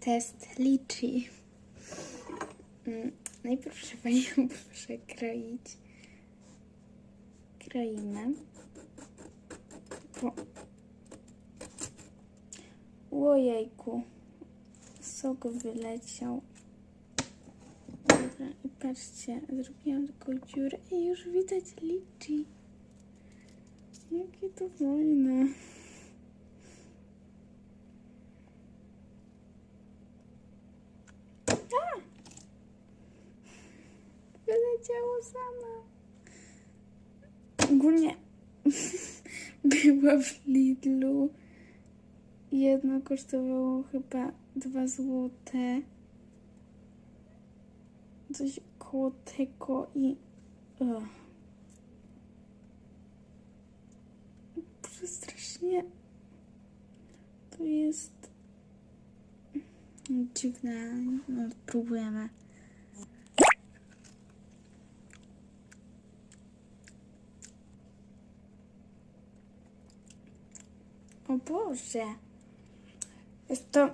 test liczy. Mm, Najpierw trzeba ją przekroić. Kroimy. Po... Ojejku. Sok wyleciał. Dobra, i patrzcie, zrobiłam taką dziurę i już widać liczy. Jakie to fajne. A! Wyleciało sama. Ogólnie była w Lidlu. Jedno kosztowało chyba 2 złote. Coś koło tego i... Boże, strasznie to jest dziwne. No, próbujemy. O Boże. Jest to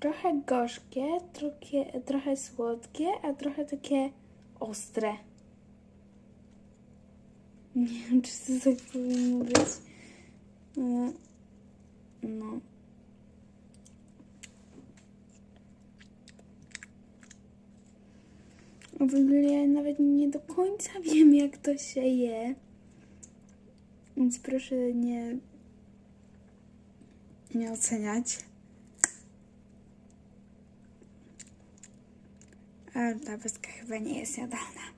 trochę gorzkie, trochę, trochę słodkie, a trochę takie ostre. Nie wiem, czy to tak powinno być. No. no. W ogóle nawet nie do końca wiem, jak to się je. Więc proszę nie, nie oceniać. Ale ta pyska chyba nie jest jadalna.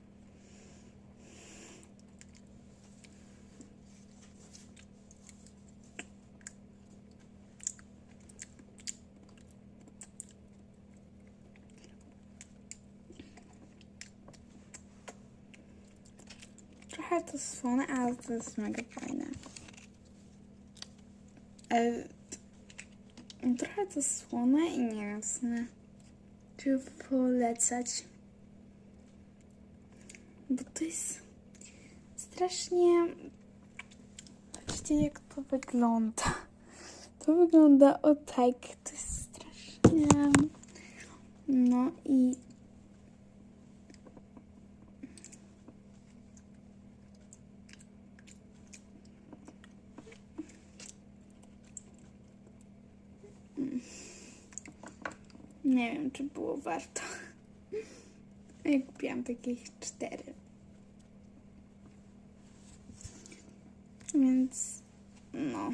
Trochę to słone, ale to jest mega fajne. E, trochę to słone i nie wiem w sumie, czy polecać. Bo to jest strasznie... Patrzcie jak to wygląda. To wygląda o tak. To jest strasznie... No i Nie wiem, czy było warto. Ja kupiłam takich cztery. Więc no.